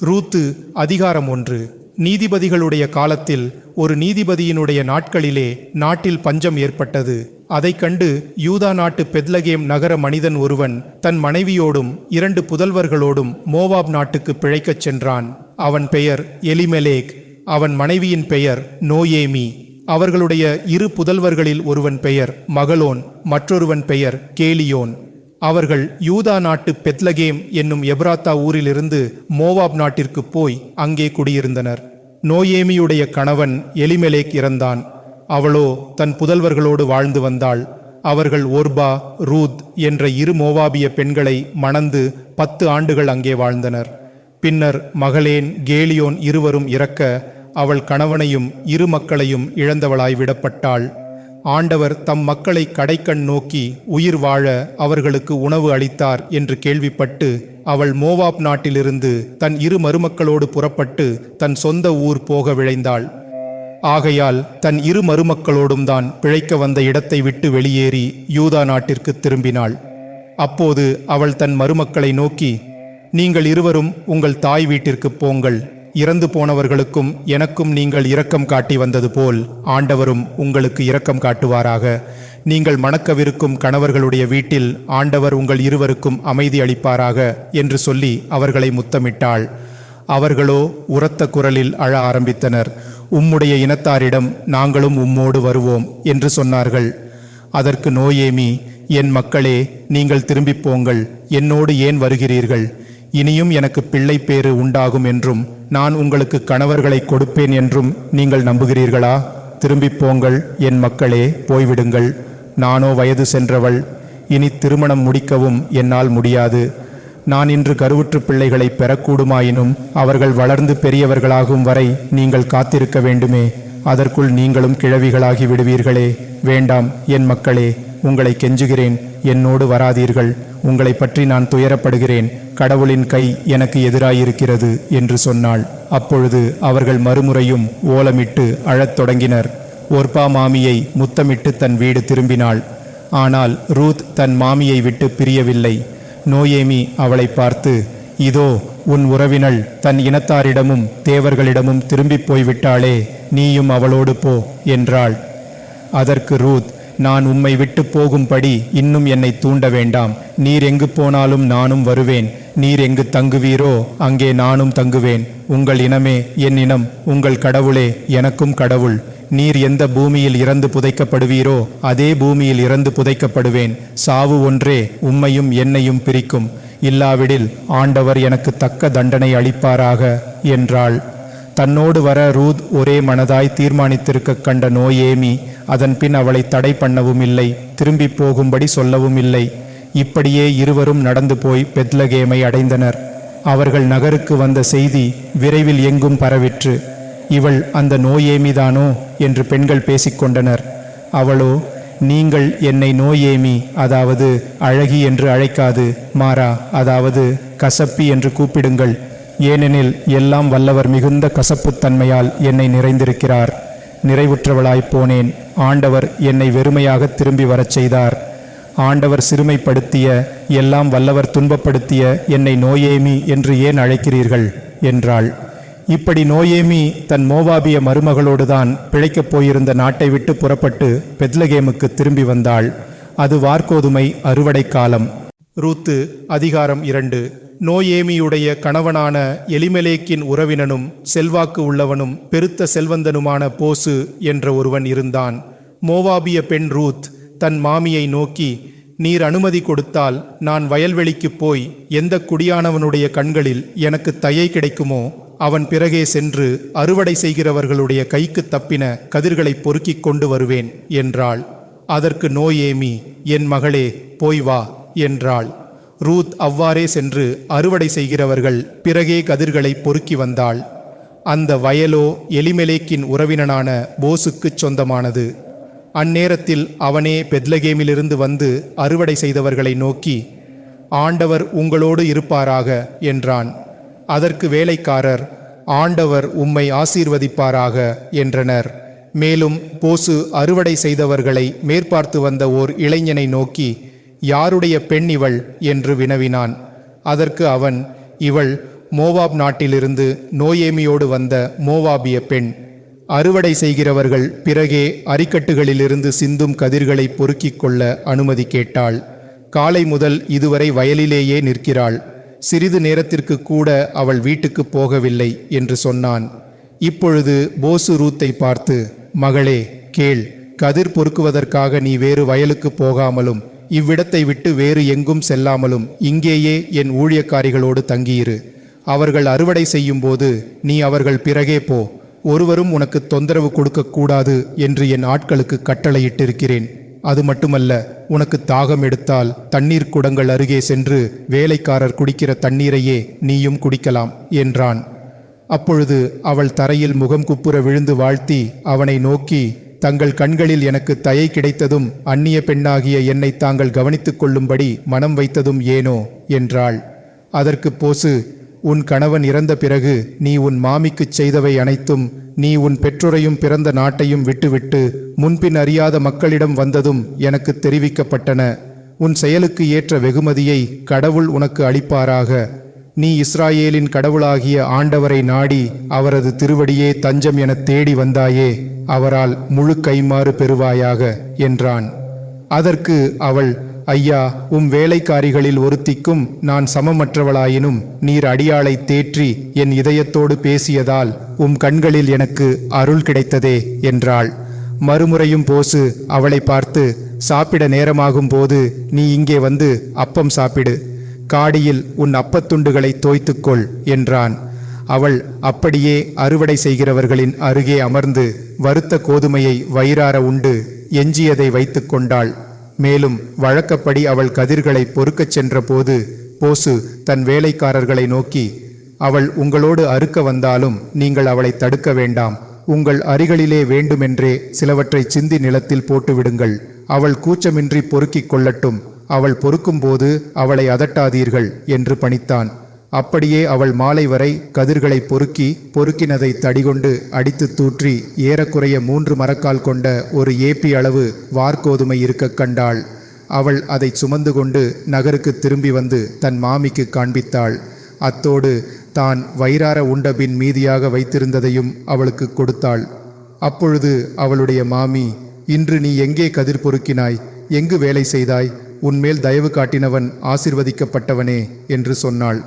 ரூத்து அதிகாரம் ஒன்று. நீதிபதிகளுடைய காலத்தில் ஒரு நீதிபதியினுடைய நாட்களிலே நாட்டில் பஞ்சம் ஏற்பட்டது. அதைக் கண்டு யூதா நாட்டு பெத்லகேம் நகர மனிதன் ஒருவன் தன் மனைவியோடும் இரண்டு புதல்வர்களோடும் மோவாப் நாட்டுக்கு பிழைக்கச் சென்றான். அவன் பெயர் எலிமெலேக் அவன் மனைவியின் பெயர் நோயேமி. அவர்களுடைய இரு புதல்வர்களில் ஒருவன் பெயர் மகளோன் மற்றொருவன் பெயர் கேலியோன். அவர்கள் யூதா நாட்டு பெத்லகேம் என்னும் எப்ராத்தா ஊரிலிருந்து மோவாப் நாட்டிற்கு போய் அங்கே குடியிருந்தனர். நோயேமியுடைய கணவன் எலிமெலேக் இறந்தான். அவளோ தன் புதல்வர்களோடு வாழ்ந்து வந்தாள். அவர்கள் ஓர்பா ரூத் என்ற இரு மோவாபிய பெண்களை மணந்து பத்து ஆண்டுகள் அங்கே வாழ்ந்தனர். பின்னர் மகளேன் கேலியோன் இருவரும் இறக்க அவள் கணவனையும் இரு மக்களையும் இழந்தவளாய் விடப்பட்டாள். ஆண்டவர் தம் மக்களை கடைக்கண் நோக்கி உயிர் வாழ அவர்களுக்கு உணவு அளித்தார் என்று கேள்விப்பட்டு அவள் மோவாப் நாட்டிலிருந்து தன் இரு மருமக்களோடு புறப்பட்டு தன் சொந்த ஊர் போக விழைந்தாள். ஆகையால் தன் இரு மருமக்களோடும் தான் பிழைக்க வந்த இடத்தை விட்டு வெளியேறி யூதா நாட்டிற்கு திரும்பினாள். அப்போது அவள் தன் மருமக்களை நோக்கி நீங்கள் இருவரும் உங்கள் தாய் வீட்டிற்கு போங்கள். இறந்து போனவர்களுக்கும் எனக்கும் நீங்கள் இரக்கம் காட்டி வந்தது போல் ஆண்டவரும் உங்களுக்கு இரக்கம் காட்டுவாராக. நீங்கள் மணக்கவிருக்கும் கணவர்களுடைய வீட்டில் ஆண்டவர் உங்கள் இருவருக்கும் அமைதி அளிப்பாராக என்று சொல்லி அவர்களை முத்தமிட்டாள். அவர்களோ உரத்த குரலில் அழ ஆரம்பித்தனர். உம்முடைய இனத்தாரிடம் நாங்களும் உம்மோடு வருவோம் என்று சொன்னார்கள். அதற்கு நோயேமி என் மக்களே நீங்கள் திரும்பிப் போங்கள். என்னோடு ஏன் வருகிறீர்கள்? இனியும் எனக்கு பிள்ளை பேறு உண்டாகும் என்றும் நான் உங்களுக்கு கணவர்களை கொடுப்பேன் என்றும் நீங்கள் நம்புகிறீர்களா? திரும்பிப் போங்கள் என் மக்களே போய்விடுங்கள். நானோ வயது சென்றவள் இனி திருமணம் முடிக்கவும் என்னால் முடியாது. நான் இன்று கருவுற்று பிள்ளைகளை பெறக்கூடுமாயினும் அவர்கள் வளர்ந்து பெரியவர்களாகும் வரை நீங்கள் காத்திருக்க வேண்டுமே. அதற்குள் நீங்களும் கிழவிகளாகி விடுவீர்களே. வேண்டாம் என் மக்களே உங்களை கெஞ்சுகிறேன். என்னோடு வராதீர்கள். உங்களை பற்றி நான் துயரப்படுகிறேன். கடவுளின் கை எனக்கு எதிராயிருக்கிறது என்று சொன்னாள். அப்பொழுது அவர்கள் மறுமுறையும் ஓலமிட்டு அழத் தொடங்கினர். ஒர்பா மாமியை முத்தமிட்டு தன் வீடு திரும்பினாள். ஆனால் ரூத் தன் மாமியை விட்டு பிரியவில்லை. நோயேமி அவளை பார்த்து இதோ உன் உறவினள் தன் இனத்தாரிடமும் தேவர்களிடமும் திரும்பிப் போய்விட்டாளே நீயும் அவளோடு போ என்றாள். அதற்கு ரூத் நான் உம்மை விட்டு போகும்படி இன்னும் என்னை தூண்ட வேண்டாம். நீர் எங்கு போனாலும் நானும் வருவேன். நீர் எங்கு தங்குவீரோ அங்கே நானும் தங்குவேன். உங்கள் இனமே என் இனம் உங்கள் கடவுளே எனக்கும் கடவுள். நீர் எந்த பூமியில் இறந்து புதைக்கப்படுவீரோ அதே பூமியில் இறந்து புதைக்கப்படுவேன். சாவு ஒன்றே உம்மையும் என்னையும் பிரிக்கும். இல்லாவிடில் ஆண்டவர் எனக்கு தக்க தண்டனை அளிப்பாராக என்றாள். தன்னோடு வர ரூத் ஒரே மனதாய் தீர்மானித்திருக்க கண்ட நோயேமி அதன் பின் அவளை தடை பண்ணவும் இல்லை திரும்பி போகும்படி சொல்லவும் இல்லை. இப்படியே இருவரும் நடந்து போய் பெத்லகேமை அடைந்தனர். அவர்கள் நகருக்கு வந்த செய்தி விரைவில் எங்கும் பரவிற்று. இவள் அந்த நோயேமிதானோ? என்று பெண்கள் பேசிக்கொண்டனர். அவளோ நீங்கள் என்னை நோயேமி அதாவது அழகி என்று அழைக்காது மாறா அதாவது கசப்பி என்று கூப்பிடுங்கள் ஏனெனில் எல்லாம் வல்லவர் மிகுந்த கசப்புத்தன்மையால் என்னை நிறைந்திருக்கிறார். நிறைவுற்றவளாய் போனேன். ஆண்டவர் என்னை வெறுமையாக திரும்பி வரச் செய்தார். ஆண்டவர் சிறுமைப்படுத்திய எல்லாம் வல்லவர் துன்பப்படுத்திய என்னை நோயேமி என்று ஏன் அழைக்கிறீர்கள்? என்றாள். இப்படி நோயேமி தன் மோவாபிய மருமகளோடுதான் பிழைக்கப் போயிருந்த நாட்டை விட்டு புறப்பட்டு பெத்லகேமுக்கு திரும்பி வந்தாள். அது வார்கோதுமை அறுவடை காலம். ரூத்து அதிகாரம் இரண்டு. நோயேமியுடைய கணவனான எலிமெலேக்கின் உறவினனும் செல்வாக்கு உள்ளவனும் பெருத்த செல்வந்தனுமான போசு என்ற ஒருவன் இருந்தான். மோவாபிய பெண் ரூத் தன் மாமியை நோக்கி நீர் அனுமதி கொடுத்தால் நான் வயல்வெளிக்குப் போய் எந்த குடியானவனுடைய கண்களில் எனக்கு தயை கிடைக்குமோ அவன் பிறகே சென்று அறுவடை செய்கிறவர்களுடைய கைக்கு தப்பின கதிர்களை பொறுக்கிக் கொண்டு வருவேன் என்றாள். அதற்கு நோயேமி என் மகளே போய் வா என்றாள். ரூத் அவ்வாறே சென்று அறுவடை செய்கிறவர்கள் பிறகே கதிர்களை பொறுக்கி வந்தாள். அந்த வயலோ எலிமெலேக்கின் உறவினனான போசுக்குச் சொந்தமானது. அந்நேரத்தில் அவனே பெத்லகேமிலிருந்து வந்து அறுவடை செய்தவர்களை நோக்கி ஆண்டவர் உங்களோடு இருப்பாராக என்றான். அதற்கு வேலைக்காரர் ஆண்டவர் உம்மை ஆசீர்வதிப்பாராக என்றனர். மேலும் போசு அறுவடை செய்தவர்களை மேற்பார்த்து வந்த ஓர் இளைஞனை நோக்கி யாருடைய பெண் இவள் என்று வினவினான். அதற்கு அவன் இவள் மோவாப் நாட்டிலிருந்து நோயேமியோடு வந்த மோவாபிய பெண். அறுவடை செய்கிறவர்கள் பிறகே அரிக்கட்டுகளிலிருந்து சிந்தும் கதிர்களை பொறுக்கிக் கொள்ள அனுமதி கேட்டாள். காலை முதல் இதுவரை வயலிலேயே நிற்கிறாள். சிறிது நேரத்திற்கு கூட அவள் வீட்டுக்கு போகவில்லை என்று சொன்னான். இப்பொழுது போசு ரூத்தை பார்த்து மகளே கேள் கதிர் பொறுக்குவதற்காக நீ வேறு வயலுக்கு போகாமலும் இவ்விடத்தை விட்டு வேறு எங்கும் செல்லாமலும் இங்கேயே என் ஊழியக்காரிகளோடு தங்கியிரு. அவர்கள் அறுவடை செய்யும்போது நீ அவர்கள் பிறகே போ. ஒருவரும் உனக்கு தொந்தரவு கொடுக்கக்கூடாது என்று என் ஆட்களுக்கு கட்டளையிட்டிருக்கிறேன். அது மட்டுமல்ல உனக்கு தாகம் எடுத்தால் தண்ணீர் குடங்கள் அருகே சென்று வேலைக்காரர் குடிக்கிற தண்ணீரையே நீயும் குடிக்கலாம் என்றான். அப்பொழுது அவள் தரையில் முகம் குப்புற விழுந்து வாழ்த்தி அவனை நோக்கி தங்கள் கண்களில் எனக்கு தயை கிடைத்ததும் அந்நிய பெண்ணாகிய என்னை தாங்கள் கவனித்துக் கொள்ளும்படி மனம் வைத்ததும் ஏனோ என்றாள். அதற்கு போசு உன் கணவன் இறந்த பிறகு நீ உன் மாமிக்குச் செய்தவை அனைத்தும் நீ உன் பெற்றோரையும் பிறந்த நாட்டையும் விட்டுவிட்டு முன்பின் அறியாத மக்களிடம் வந்ததும் எனக்கு தெரிவிக்கப்பட்டன. உன் செயலுக்கு ஏற்ற வெகுமதியை கடவுள் உனக்கு அளிப்பாராக. நீ இஸ்ராயேலின் கடவுளாகிய ஆண்டவரை நாடி அவரது திருவடியே தஞ்சம் எனத் தேடி வந்தாயே அவரால் முழு கைமாறு பெறுவாயாக என்றான். அதற்கு அவள் ஐயா உம் வேலைக்காரிகளில் ஒருத்திக்கும் நான் சமமற்றவளாயினும் நீர் அடியாளை தேற்றி என் இதயத்தோடு பேசியதால் உம் கண்களில் எனக்கு அருள் கிடைத்ததே என்றாள். மறுமுறையும் போசு அவளை பார்த்து சாப்பிட நேரமாகும் போது நீ இங்கே வந்து அப்பம் சாப்பிடு. காடியில் உன் அப்பத்துண்டுகளை தோய்த்துக்கொள் என்றான். அவள் அப்படியே அறுவடை செய்கிறவர்களின் அருகே அமர்ந்து வறுத்த கோதுமையை வயிறார உண்டு எஞ்சியதை வைத்து கொண்டாள். மேலும் வழக்கப்படி அவள் கதிர்களை பொறுக்கச் சென்றபோது போசு தன் வேலைக்காரர்களை நோக்கி அவள் உங்களோடு அறுக்க வந்தாலும் நீங்கள் அவளை தடுக்க வேண்டாம். உங்கள் அருகிலே வேண்டுமென்றே சிலவற்றை சிந்தி நிலத்தில் போட்டுவிடுங்கள். அவள் கூச்சமின்றி பொறுக்கிக் கொள்ளட்டும். அவள் பொறுக்கும்போது அவளை அதட்டாதீர்கள் என்று பணித்தான். அப்படியே அவள் மாலை வரை கதிர்களை பொறுக்கி பொறுக்கினதை தடிகொண்டு அடித்து தூற்றி ஏறக்குறைய மூன்று மரக்கால் கொண்ட ஒரு ஏப்பி அளவு வார்கோதுமை இருக்கக் கண்டாள். அவள் அதை சுமந்து கொண்டு நகருக்கு திரும்பி வந்து தன் மாமிக்கு காண்பித்தாள். அத்தோடு தான் வயிறார உண்டபின் மீதியாக வைத்திருந்ததையும் அவளுக்கு கொடுத்தாள். அப்பொழுது அவளுடைய மாமி இன்று நீ எங்கே கதிர் பொறுக்கினாய்? எங்கு வேலை செய்தாய்? உன்மேல் தயவு காட்டினவன் ஆசிர்வதிக்கப்பட்டவனே என்று சொன்னாள்.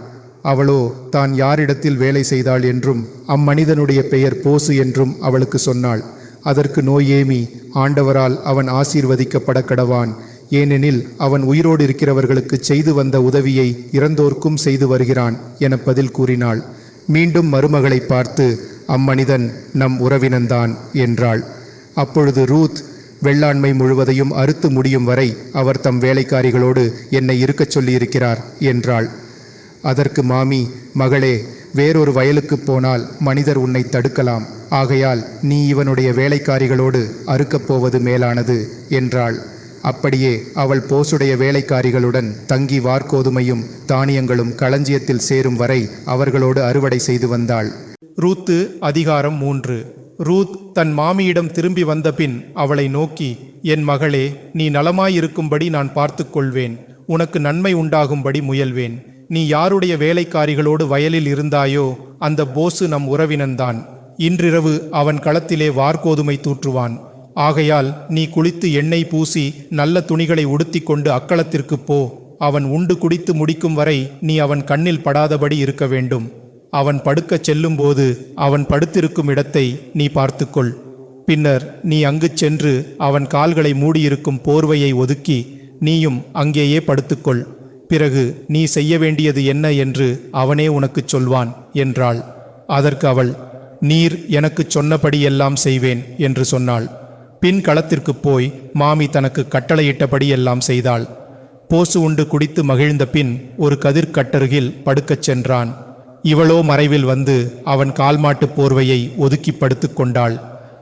அவளோ தான் யாரிடத்தில் வேலை செய்தாள் என்றும் அம்மனிதனுடைய பெயர் போசு என்றும் அவளுக்கு சொன்னாள். அதற்கு நோயேமி ஆண்டவரால் அவன் ஆசீர்வதிக்கப்பட கடவான். ஏனெனில் அவன் உயிரோடு இருக்கிறவர்களுக்கு செய்து வந்த உதவியை இறந்தோர்க்கும் செய்து வருகிறான் என பதில் கூறினாள். மீண்டும் மருமகளை பார்த்து அம்மனிதன் நம் உறவினன்தான் என்றாள். அப்பொழுது ரூத் வெள்ளாண்மை முழுவதையும் அறுத்து முடியும் வரை அவர் தம் வேலைக்காரிகளோடு என்னை இருக்கச் சொல்லியிருக்கிறார் என்றாள். அதற்கு மாமி மகளே வேறொரு வயலுக்குப் போனால் மனிதர் உன்னை தடுக்கலாம். ஆகையால் நீ இவனுடைய வேலைக்காரிகளோடு அறுக்கப் போவது மேலானது என்றாள். அப்படியே அவள் போசுடைய வேலைக்காரிகளுடன் தங்கி வார்கோதுமையும் தானியங்களும் களஞ்சியத்தில் சேரும் வரை அவர்களோடு அறுவடை செய்து வந்தாள். ரூத்து அதிகாரம் மூன்று. ரூத் தன் மாமியிடம் திரும்பி வந்தபின் அவளை நோக்கி என் மகளே நீ நலமாயிருக்கும்படி நான் பார்த்து கொள்வேன் உனக்கு நன்மை உண்டாகும்படி முயல்வேன். நீ யாருடைய வேலைக்காரிகளோடு வயலில் இருந்தாயோ அந்த போசு நம் உறவினன்தான். இன்றிரவு அவன் களத்திலே வார்கோதுமை தூற்றுவான். ஆகையால் நீ குளித்து எண்ணெய் பூசி நல்ல துணிகளை உடுத்திக் கொண்டு அக்களத்திற்கு போ. அவன் உண்டு குடித்து முடிக்கும் வரை நீ அவன் கண்ணில் படாதபடி இருக்க வேண்டும். அவன் படுக்கச் செல்லும்போது அவன் படுத்திருக்கும் இடத்தை நீ பார்த்துக்கொள். பின்னர் நீ அங்குச் சென்று அவன் கால்களை மூடியிருக்கும் போர்வையை ஒதுக்கி நீயும் அங்கேயே படுத்துக்கொள். பிறகு நீ செய்ய வேண்டியது என்ன என்று அவனே உனக்குச் சொல்வான் என்றாள். அதற்கு அவள் நீர் எனக்குச் சொன்னபடியெல்லாம் செய்வேன் என்று சொன்னாள். பின் களத்திற்குப் போய் மாமி தனக்கு கட்டளையிட்டபடி எல்லாம் செய்தாள். போசு உண்டு குடித்து மகிழ்ந்த பின் ஒரு கதிர்கட்டருகில் படுக்கச் சென்றான். இவளோ மறைவில் வந்து அவன் கால்மாட்டு போர்வையை ஒதுக்கி கொண்டாள்.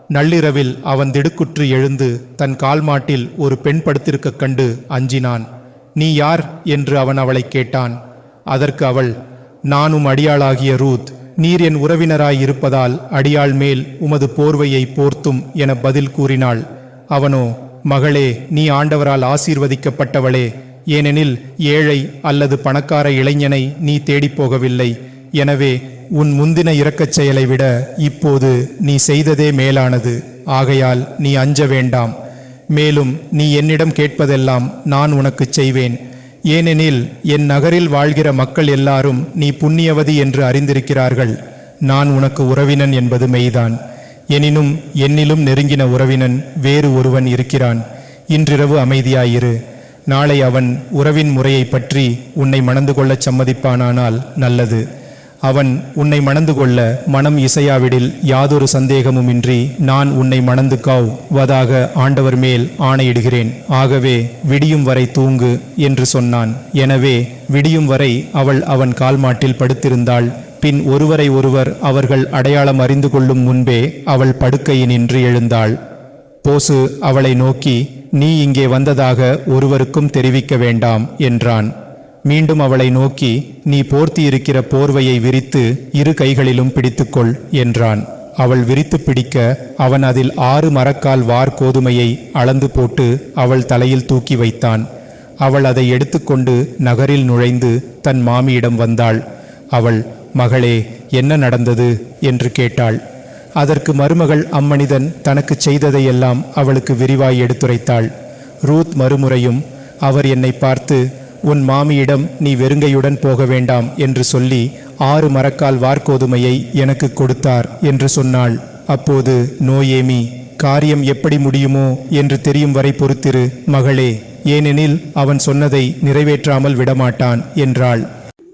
நள்ளிரவில் அவன் திடுக்குற்று எழுந்து தன் கால்மாட்டில் ஒரு பெண் படுத்திருக்கக் கண்டு அஞ்சினான். நீ யார்? என்று அவன் அவளைக் கேட்டான். அதற்கு அவள் நானும் அடியாளாகிய ரூத். நீர் என் உறவினராய் இருப்பதால் அடியாள் மேல் உமது போர்வையை போர்த்தும் என பதில் கூறினாள். அவனோ மகளே நீ ஆண்டவரால் ஆசீர்வதிக்கப்பட்டவளே. ஏனெனில் ஏழை அல்லது பணக்கார இளைஞனை நீ தேடிப் போகவில்லை. எனவே உன் முந்தின இரக்கச் செயலை விட இப்போது நீ செய்ததே மேலானது. ஆகையால் நீ அஞ்ச வேண்டாம். மேலும் நீ என்னிடம் கேட்பதெல்லாம் நான் உனக்குச் செய்வேன். ஏனெனில் என் நகரில் வாழ்கிற மக்கள் எல்லாரும் நீ புண்ணியவதி என்று அறிந்திருக்கிறார்கள். நான் உனக்கு உறவினன் என்பது மெய்தான். எனினும் என்னிலும் நெருங்கின உறவினன் வேறு ஒருவன் இருக்கிறான். இன்றிரவு அமைதியாயிரு. நாளை அவன் உறவின் முறையை பற்றி உன்னை மணந்து கொள்ளச் சம்மதிப்பானானால் நல்லது. அவன் உன்னை மணந்து கொள்ள மனம் இசையாவிடில் யாதொரு சந்தேகமுமின்றி நான் உன்னை மணந்து காவ் வதாக ஆண்டவர் மேல் ஆணையிடுகிறேன். ஆகவே விடியும் வரை தூங்கு என்று சொன்னான். எனவே விடியும் வரை அவள் அவன் கால்மாட்டில் படுத்திருந்தாள். பின் ஒருவரை ஒருவர் அவர்கள் அடையாளம் அறிந்து கொள்ளும் முன்பே அவள் படுக்கையினின்று எழுந்தாள். போசு அவளை நோக்கி நீ இங்கே வந்ததாக ஒருவருக்கும் தெரிவிக்க வேண்டாம் என்றான். மீண்டும் அவளை நோக்கி நீ போர்த்தியிருக்கிற போர்வையை விரித்து இரு கைகளிலும் பிடித்துக்கொள் என்றான். அவள் விரித்து பிடிக்க அவன் அதில் ஆறு மரக்கால் வார் கோதுமையை அளந்து போட்டு அவள் தலையில் தூக்கி வைத்தான். அவள் அதை எடுத்துக்கொண்டு நகரில் நுழைந்து தன் மாமியிடம் வந்தாள். அவள் மகளே என்ன நடந்தது? என்று கேட்டாள். அதற்கு மருமகள் அம்மனிதன் தனக்குச் செய்ததையெல்லாம் அவளுக்கு விரிவாய் எடுத்துரைத்தாள். ரூத் மறுமுறையும் அவர் என்னை பார்த்து உன் மாமியிடம் நீ வெறுங்கையுடன் போக வேண்டாம் என்று சொல்லி ஆறு மரக்கால் வார்கோதுமையை எனக்கு கொடுத்தார் என்று சொன்னாள். அப்போது நோயேமி காரியம் எப்படி முடியுமோ என்று தெரியும் வரை பொறுத்திரு மகளே. ஏனெனில் அவன் சொன்னதை நிறைவேற்றாமல் விடமாட்டான் என்றாள்.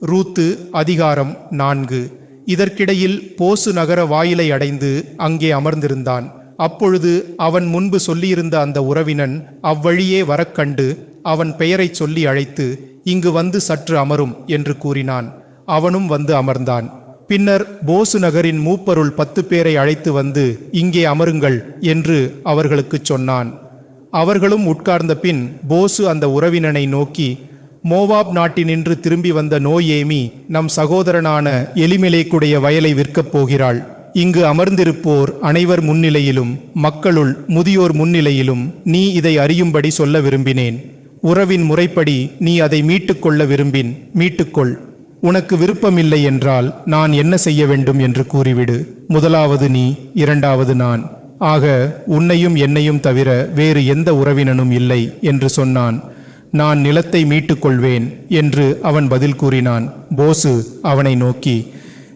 ரூத்து அதிகாரம் நான்கு. இதற்கிடையில் போசு நகர வாயிலை அடைந்து அங்கே அமர்ந்திருந்தான். அப்பொழுது அவன் முன்பு சொல்லியிருந்த அந்த உறவினன் அவ்வழியே வரக்கண்டு அவன் பெயரைச் சொல்லி அழைத்து இங்கு வந்து சற்று அமரும் என்று கூறினான். அவனும் வந்து அமர்ந்தான். பின்னர் போசு நகரின் மூப்பருள் பத்து பேரை அழைத்து வந்து இங்கே அமருங்கள் என்று அவர்களுக்குச் சொன்னான். அவர்களும் உட்கார்ந்த பின் போசு அந்த உறவினனை நோக்கி மோவாப் நாட்டினின்று திரும்பி வந்த நோயேமி நம் சகோதரனான எலிமெலேக்குடைய வயலை விற்கப் போகிறாள். இங்கு அமர்ந்திருப்போர் அனைவர் முன்னிலையிலும் மக்களுள் முதியோர் முன்னிலையிலும் நீ இதை அறியும்படி சொல்ல விரும்பினேன். உறவின் முறைப்படி நீ அதை மீட்டுக்கொள்ள விரும்பின். மீட்டுக்கொள். உனக்கு விருப்பமில்லை என்றால் நான் என்ன செய்ய வேண்டும் என்று கூறிவிடு. முதலாவது நீ இரண்டாவது நான். ஆக உன்னையும் என்னையும் தவிர வேறு எந்த உறவினனும் இல்லை என்று சொன்னான். நான் நிலத்தை மீட்டுக்கொள்வேன் என்று அவன் பதில் கூறினான். போசு அவனை நோக்கி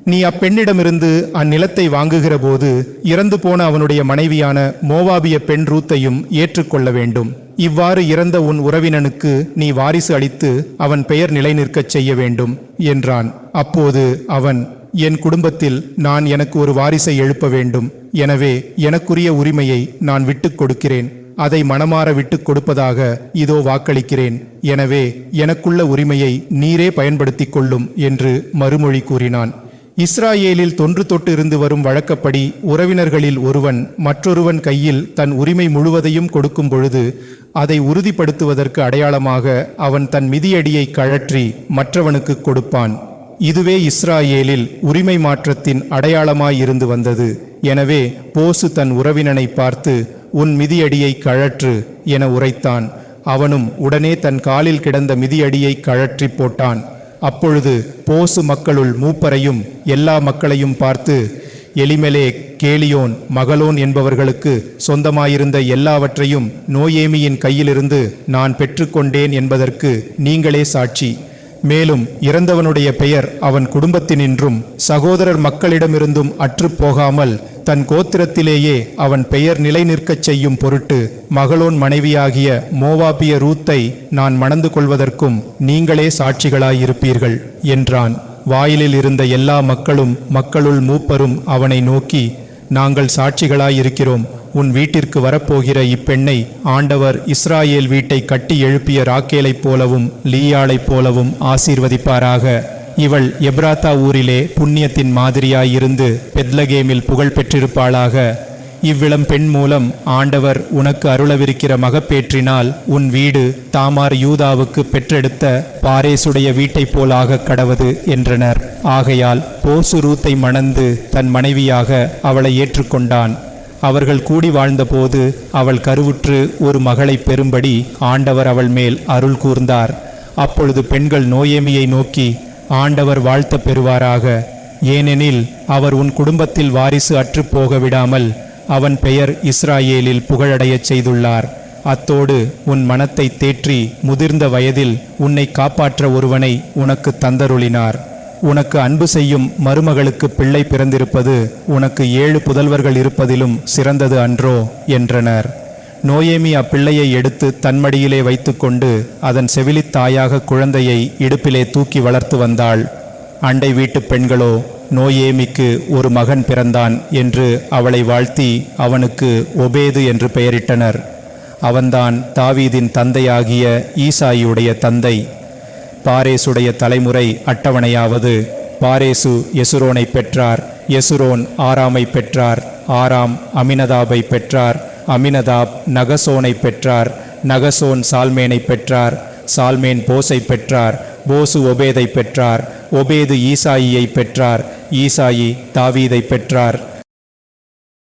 நீ அப்பெண்ணிடமிருந்து அந்நிலத்தை வாங்குகிற போது இறந்து போன அவனுடைய மனைவியான மோவாபிய பெண் ரூத்தையும் ஏற்றுக்கொள்ள வேண்டும். இவ்வாறு இறந்த உன் உறவினனுக்கு நீ வாரிசு அளித்து அவன் பெயர் நிலைநிற்கச் செய்ய வேண்டும் என்றான். அப்போது அவன் என் குடும்பத்தில் நான் எனக்கு ஒரு வாரிசை எழுப்ப வேண்டும். எனவே எனக்குரிய உரிமையை நான் விட்டுக் கொடுக்கிறேன். அதை மனமாற விட்டுக் கொடுப்பதாக இதோ வாக்களிக்கிறேன். எனவே எனக்குள்ள உரிமையை நீரே பயன்படுத்திக் கொள்ளும் என்று மறுமொழி கூறினான். இஸ்ராயேலில் தொன்று தொட்டு இருந்து வரும் வழக்கப்படி உறவினர்களில் ஒருவன் மற்றொருவன் கையில் தன் உரிமை முழுவதையும் கொடுக்கும் பொழுது அதை உறுதிப்படுத்துவதற்கு அடையாளமாக அவன் தன் மிதியடியை கழற்றி மற்றவனுக்கு கொடுப்பான். இதுவே இஸ்ராயேலில் உரிமை மாற்றத்தின் அடையாளமாயிருந்து வந்தது. எனவே போசு தன் உறவினனை பார்த்து உன் மிதியடியை கழற்று என உரைத்தான். அவனும் உடனே தன் காலில் கிடந்த மிதியடியை கழற்றி போட்டான். அப்பொழுது போசு மக்களுள் மூப்பரையும் எல்லா மக்களையும் பார்த்து எலிமெலே கேலியோன் மகளோன் என்பவர்களுக்கு சொந்தமாயிருந்த எல்லாவற்றையும் நோயேமியின் கையிலிருந்து நான் பெற்றுக்கொண்டேன் என்பதற்கு நீங்களே சாட்சி. மேலும் இறந்தவனுடைய பெயர் அவன் குடும்பத்தினின்றும் சகோதரர் மக்களிடமிருந்தும் அற்றுப்போகாமல் போகாமல் தன் கோத்திரத்திலேயே அவன் பெயர் நிலை நிற்கச் செய்யும் பொருட்டு மகளோன் மனைவியாகிய மோவாபிய ரூத்தை நான் மணந்து கொள்வதற்கும் நீங்களே சாட்சிகளாயிருப்பீர்கள் என்றான். வாயிலில் இருந்த எல்லா மக்களும் மக்களுள் மூப்பரும் அவனை நோக்கி நாங்கள் சாட்சிகளாயிருக்கிறோம். உன் வீட்டிற்கு வரப்போகிற இப்பெண்ணை ஆண்டவர் இஸ்ராயேல் வீட்டை கட்டி எழுப்பிய ராக்கேலைப் போலவும் லீயாளைப் போலவும் ஆசீர்வதிப்பாராக. இவள் எப்ராத்தா ஊரிலே புண்ணியத்தின் மாதிரியாயிருந்து பெத்லகேமில் புகழ் பெற்றிருப்பாளாக. இவ்விளம் பெண் மூலம் ஆண்டவர் உனக்கு அருளவிருக்கிற மகப்பேற்றினால் உன் வீடு தாமார் யூதாவுக்கு பெற்றெடுத்த பாரேசுடைய வீட்டைப் போலாக கடவது என்றனர். ஆகையால் போசு ரூத்தை மணந்து தன் மனைவியாக அவளை ஏற்றுக்கொண்டான். அவர்கள் கூடி வாழ்ந்தபோது அவள் கருவுற்று ஒரு மகளை பெறும்படி ஆண்டவர் அவள் மேல் அருள் கூர்ந்தார். அப்பொழுது பெண்கள் நோயேமியை நோக்கி ஆண்டவர் வாழ்த்தப் பெறுவாராக. ஏனெனில் அவர் உன் குடும்பத்தில் வாரிசு அற்றுப் போக விடாமல் அவன் பெயர் இஸ்ராயேலில் புகழடையச் செய்துள்ளார். அத்தோடு உன் மனத்தை தேற்றி முதிர்ந்த வயதில் உன்னை காப்பாற்ற ஒருவனை உனக்கு தந்தருளினார். உனக்கு அன்பு செய்யும் மருமகளுக்கு பிள்ளை பிறந்திருப்பது உனக்கு ஏழு புதல்வர்கள் இருப்பதிலும் சிறந்தது அன்றோ என்றனர். நோயேமி அப்பிள்ளையை எடுத்து தன்மடியிலே வைத்துக்கொண்டு அதன் செவிலித் தாயாக குழந்தையை இடுப்பிலே தூக்கி வளர்த்து வந்தாள். அண்டை வீட்டுப் பெண்களோ நோயேமிக்கு ஒரு மகன் பிறந்தான் என்று அவளை வாழ்த்தி அவனுக்கு ஒபேது என்று பெயரிட்டனர். அவன்தான் தாவீதின் தந்தையாகிய ஈசாயியுடைய தந்தை. பாரேசுடைய தலைமுறை அட்டவணையாவது பாரேசு எசுரோனை பெற்றார். எசுரோன் ஆறாமை பெற்றார். ஆறாம் அமினதாபை பெற்றார். அமினதாப் நகசோனை பெற்றார் நகசோன் சால்மேனை பெற்றார் சால்மேன் போஸை பெற்றார் போசு ஒபேதை பெற்றார் ஒபேது ஈசாயியை பெற்றார் ஈசாயி தாவீதை பெற்றார்.